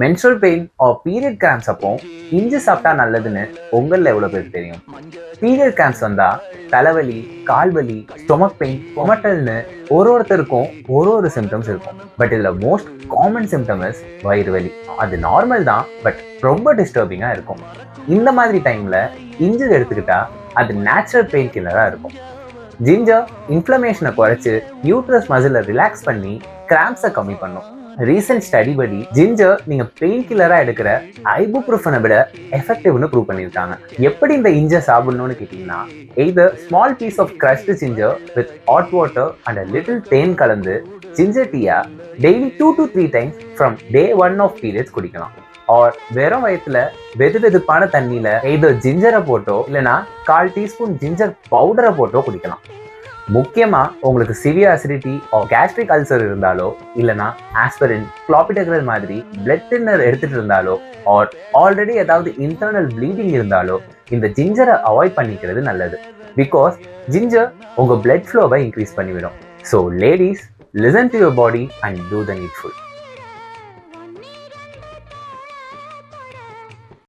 Menstrual pain or period cramps அப்போ இஞ்சி சாப்பிட்டா நல்லதுன்னு உங்களில் எவ்வளோ பேர் தெரியும்? பீரியட் கிராம்ஸ் வந்தால் தலைவலி கால்வலி ஸ்டொமக் பெயின் கொமட்டல்னு ஒரு ஒருத்தருக்கும் ஒரு ஒரு சிம்டம்ஸ் இருக்கும். பட் இதில் மோஸ்ட் காமன் சிம்டம் இஸ் வயிறு வலி. அது நார்மல் தான் பட் ரொம்ப டிஸ்டர்பிங்காக இருக்கும். இந்த மாதிரி டைமில் இஞ்சி எடுத்துக்கிட்டா அது நேச்சுரல் பெயின் கில்லராக இருக்கும். ஜிஞ்சர் இன்ஃப்ளமேஷனை குறைச்சி யூட்ரஸ் மசிலை ரிலாக்ஸ் பண்ணி கிராம்ஸை கம்மி பண்ணும். ரீசெண்ட் ஸ்டடி படி ஜிஞ்சர் நீங்க பெயின் கில்லரா எடுக்கிற ஐபுப்ரோஃபனை விட எஃபெக்டிவ்னு ப்ரூவ் பண்ணியிருக்காங்க. எப்படி இந்த இஞ்சர் சாப்பிடணும்னு கேட்டிங்கன்னா either small piece of crushed ginger with hot water and little தேன் கலந்து ஜிஞ்சர் டீயா daily two to three times from day one of periods குடிக்கலாம். ஆர் வெறும் வயத்துல வெது வெதுப்பான தண்ணியில எய்தர் ஜிஞ்சரை போட்டோ இல்லைன்னா கால் டீஸ்பூன் ஜிஞ்சர் பவுடரை போட்டோ குடிக்கலாம். முக்கியமா உங்களுக்கு severe acidity or gastric ulcer இருந்தாலோ இல்லைனா ஆஸ்பரின் குளாபிடக்ரல் மாதிரி பிளட் தின்னர் எடுத்துட்டு இருந்தாலோ ஆர் ஆல்ரெடி ஏதாவது இன்டர்னல் ப்ளீடிங் இருந்தாலோ இந்த ஜிஞ்சரை அவாய்ட் பண்ணிக்கிறது நல்லது. பிகாஸ் ஜிஞ்சர் உங்க பிளட் ஃப்ளோவை இன்க்ரீஸ் பண்ணிவிடும். So ladies listen to your body and do the needful